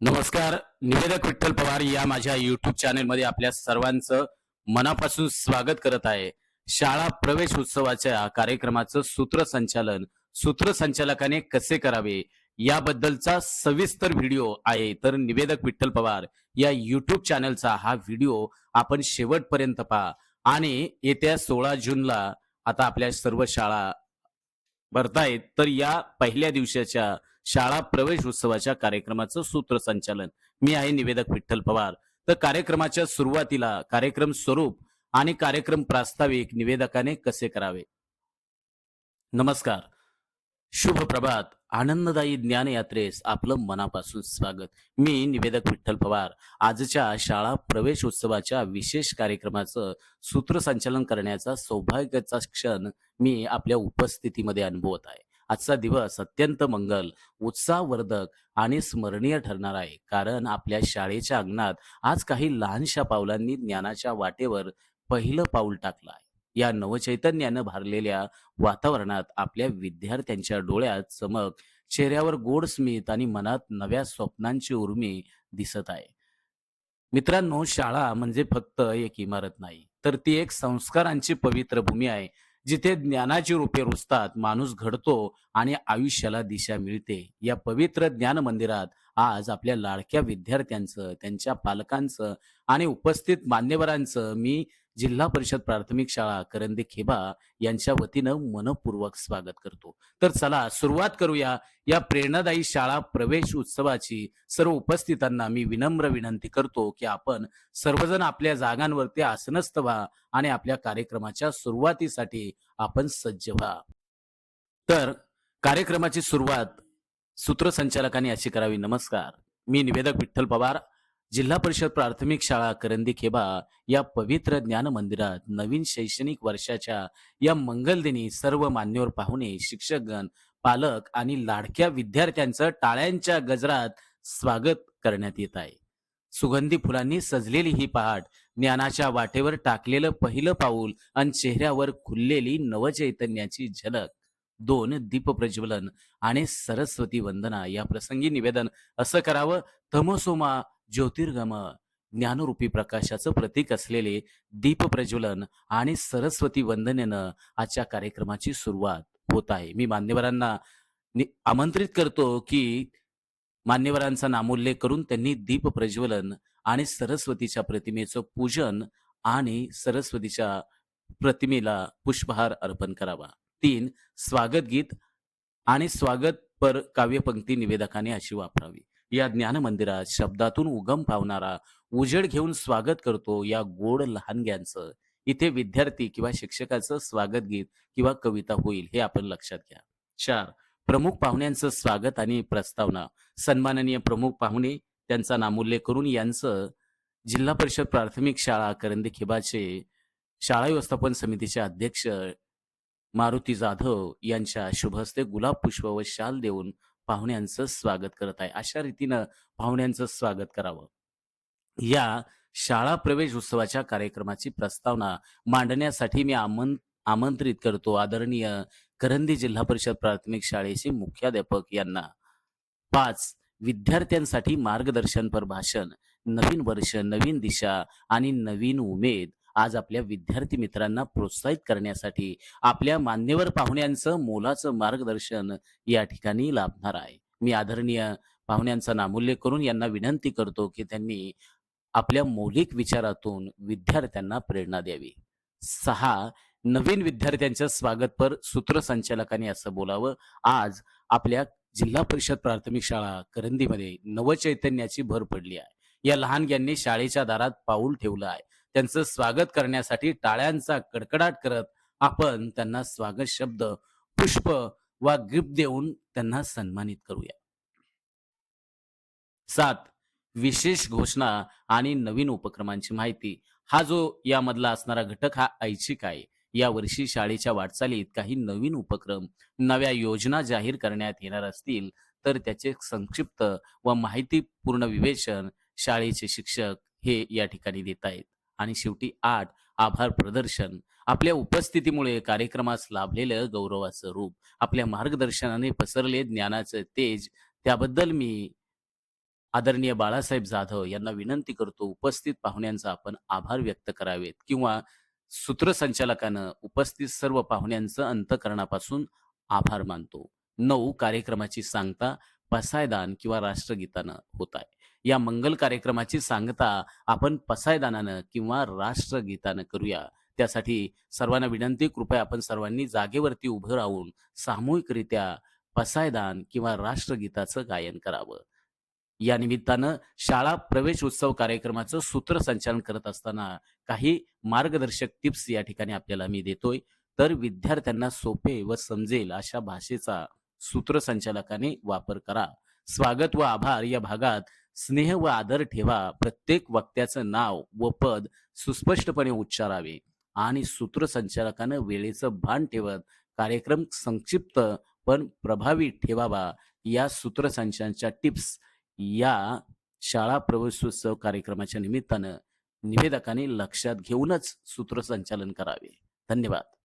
नमस्कार निवेदक विठ्ठल पवार या माझ्या युट्यूब चॅनेलमध्ये आपल्या सर्वांचं मनापासून स्वागत करत आहे. शाळा प्रवेश उत्सवाच्या कार्यक्रमाचं सूत्रसंचालन सूत्रसंचालकाने कसे करावे याबद्दलचा सविस्तर व्हिडिओ आहे. तर निवेदक विठ्ठल पवार या युट्यूब चॅनलचा हा व्हिडिओ आपण शेवटपर्यंत पहा. आणि येत्या सोळा जूनला आता आपल्या सर्व शाळा भरतायत. तर या पहिल्या दिवसाच्या शाळा प्रवेश उत्सवाच्या कार्यक्रमाचं सूत्रसंचालन. मी आहे निवेदक विठ्ठल पवार. तर कार्यक्रमाच्या सुरुवातीला कार्यक्रम स्वरूप आणि कार्यक्रम प्रास्ताविक निवेदकाने कसे करावे? नमस्कार. शुभ प्रभात. आनंददायी ज्ञानयात्रेस आपलं मनापासून स्वागत. मी निवेदक विठ्ठल पवार. आजच्या शाळा प्रवेश उत्सवाच्या विशेष कार्यक्रमाचं सूत्रसंचालन करण्याचा सौभाग्याचा क्षण मी आपल्या उपस्थितीमध्ये अनुभवत आहे. आजचा दिवस अत्यंत मंगल उत्साहवर्धक आणि स्मरणीय ठरणार आहे. कारण आपल्या शाळेच्या अंगणात आज काही लहानशा पावलांनी ज्ञानाच्या वाटेवर पहिलं पाऊल टाकलं आहे. या नवचैतन्यानं भारलेल्या वातावरणात आपल्या विद्यार्थ्यांच्या डोळ्यात चमक चेहऱ्यावर गोड स्मित आणि मनात नव्या स्वप्नांची उर्मी दिसत आहे. मित्रांनो शाळा म्हणजे फक्त एक इमारत नाही तर ती एक संस्कारांची पवित्र भूमी आहे. जिथे ज्ञानाची रूपे रुजतात माणूस घडतो आणि आयुष्याला दिशा मिळते. या पवित्र ज्ञान मंदिरात आज आपल्या लाडक्या विद्यार्थ्यांचं त्यांच्या पालकांचं आणि उपस्थित मान्यवरांचं मी जिल्हा परिषद प्राथमिक शाळा करंदे खेबा यांच्या वतीनं मनपूर्वक स्वागत करतो. तर चला सुरुवात करूया. या प्रेरणादायी शाळा प्रवेश उत्सवाची सर्व उपस्थितांना मी विनम्र विनंती करतो की आपण सर्वजण आपल्या जागांवरती आसनस्थ व्हा आणि आपल्या कार्यक्रमाच्या सुरुवातीसाठी आपण सज्ज व्हा. तर कार्यक्रमाची सुरुवात सूत्रसंचालकांनी अशी करावी. नमस्कार. मी निवेदक विठ्ठल पवार. जिल्हा परिषद प्राथमिक शाळा करंदी खेबा या पवित्र ज्ञान मंदिरात नवीन शैक्षणिक वर्षाच्या या मंगलदिनी सर्व मान्यवर पाहुणे शिक्षकगण पालक आणि लाडक्या विद्यार्थ्यांचं टाळ्यांच्या गजरात स्वागत करण्यात येत आहे. सुगंधी फुलांनी सजलेली ही पहाट ज्ञानाच्या वाटेवर टाकलेलं पहिलं पाऊल आणि चेहऱ्यावर खुललेली नवचैतन्याची झलक. दोन दीप प्रज्वलन आणि सरस्वती वंदना या प्रसंगी निवेदन असं करावं तमसोमा ज्योतिर्गम ज्ञानरूपी प्रकाशाचं प्रतीक असलेले दीप प्रज्वलन आणि सरस्वती वंदनेनं आजच्या कार्यक्रमाची सुरुवात होत आहे. मी मान्यवरांना नि- आमंत्रित करतो की मान्यवरांचा नामोल्लेख करून त्यांनी दीप प्रज्वलन आणि सरस्वतीच्या प्रतिमेचं पूजन आणि सरस्वतीच्या प्रतिमेला पुष्पहार अर्पण करावा. तीन स्वागत गीत आणि स्वागत पर काव्यपंक्ती निवेदकाने अशी वापरावी. या ज्ञान मंदिरात शब्दातून उगम पावणारा उजेड घेऊन स्वागत करतो या गोड लहानग्यांचं. इथे विद्यार्थी किंवा शिक्षकाचं स्वागत गीत किंवा कविता होईल हे आपण लक्षात घ्या. चार प्रमुख पाहुण्यांचं स्वागत आणि प्रस्तावना. सन्माननीय प्रमुख पाहुणे त्यांचा नामोल्लेख करून यांचं जिल्हा परिषद प्राथमिक शाळा करंदी खिबाचे शाळा व्यवस्थापन समितीचे अध्यक्ष मारुती जाधव यांच्या शुभ हस्ते गुलाब पुष्प व शाल देऊन पाहुण्यांचं स्वागत करत आहे. अशा रीतीनं पाहुण्यांचं स्वागत करावं. या शाळा प्रवेश उत्सवाच्या कार्यक्रमाची प्रस्तावना मांडण्यासाठी मी आमं आमंत्रित करतो आदरणीय करंदी जिल्हा परिषद प्राथमिक शाळेचे मुख्याध्यापक यांना. पाच विद्यार्थ्यांसाठी मार्गदर्शनपर भाषण. नवीन वर्ष नवीन दिशा आणि नवीन उमेद. आज आपल्या विद्यार्थी मित्रांना प्रोत्साहित करण्यासाठी आपल्या मान्यवर पाहुण्यांचं मोलाचं मार्गदर्शन या ठिकाणी लाभणार आहे. मी आदरणीय पाहुण्यांचा नामोल्लेख करून यांना विनंती करतो की त्यांनी आपल्या मौलिक विचारातून विद्यार्थ्यांना प्रेरणा द्यावी. सहा नवीन विद्यार्थ्यांच्या स्वागतपर सूत्रसंचालकांनी असं बोलावं. आज आपल्या जिल्हा परिषद प्राथमिक शाळा करंदीमध्ये नवचैतन्याची भर पडली आहे. या लहानग्यांनी शाळेच्या दारात पाऊल ठेवलं आहे. त्यांचं स्वागत करण्यासाठी टाळ्यांचा कडकडाट करत आपण त्यांना स्वागत शब्द पुष्प वा गिफ्ट देऊन त्यांना सन्मानित करूया. सात विशेष घोषणा आणि नवीन उपक्रमांची माहिती. हा जो यामधला असणारा घटक हा ऐच्छिक आहे. या वर्षी शाळेच्या वाटचालीत काही नवीन उपक्रम नव्या योजना जाहीर करण्यात येणार असतील तर त्याचे संक्षिप्त व माहितीपूर्ण विवेचन शाळेचे शिक्षक हे या ठिकाणी देत आहेत. आणि शेवटी आठ आभार प्रदर्शन. आपल्या उपस्थितीमुळे कार्यक्रमास लाभलेलं गौरवाचं रूप आपल्या मार्गदर्शनाने पसरले ज्ञानाचं तेज त्याबद्दल मी आदरणीय बाळासाहेब जाधव यांना विनंती करतो उपस्थित पाहुण्यांचा आपण आभार व्यक्त करावेत. किंवा सूत्रसंचालकानं उपस्थित सर्व पाहुण्यांचं अंतकरणापासून आभार मानतो. नऊ कार्यक्रमाची सांगता पसायदान किंवा राष्ट्रगीतानं होत आहे. या मंगल कार्यक्रमाची सांगता आपण पसायदानानं किंवा राष्ट्रगीतानं करूया. त्यासाठी सर्वांना विनंती कृपया आपण सर्वांनी जागेवरती उभं राहून सामूहिकरित्या पसायदान किंवा राष्ट्रगीताचं गायन करावं. या निमित्तानं शाळा प्रवेश उत्सव कार्यक्रमाचं सूत्रसंचालन करत असताना काही मार्गदर्शक टिप्स या ठिकाणी आपल्याला मी देतोय. तर विद्यार्थ्यांना सोपे व समजेल अशा भाषेचा सूत्रसंचालकाने वापर करा. स्वागत व आभार. या भागात स्नेह व आदर ठेवा. प्रत्येक वक्त्याचं नाव व पद सुस्पष्टपणे उच्चारावे आणि सूत्रसंचालकानं वेळेचं भान ठेवत कार्यक्रम संक्षिप्त पण प्रभावी ठेवावा. या सूत्रसंचालनाच्या टिप्स या शाळा प्रवेशोत्सव कार्यक्रमाच्या निमित्तानं निवेदकाने लक्षात घेऊनच सूत्रसंचालन करावे. धन्यवाद.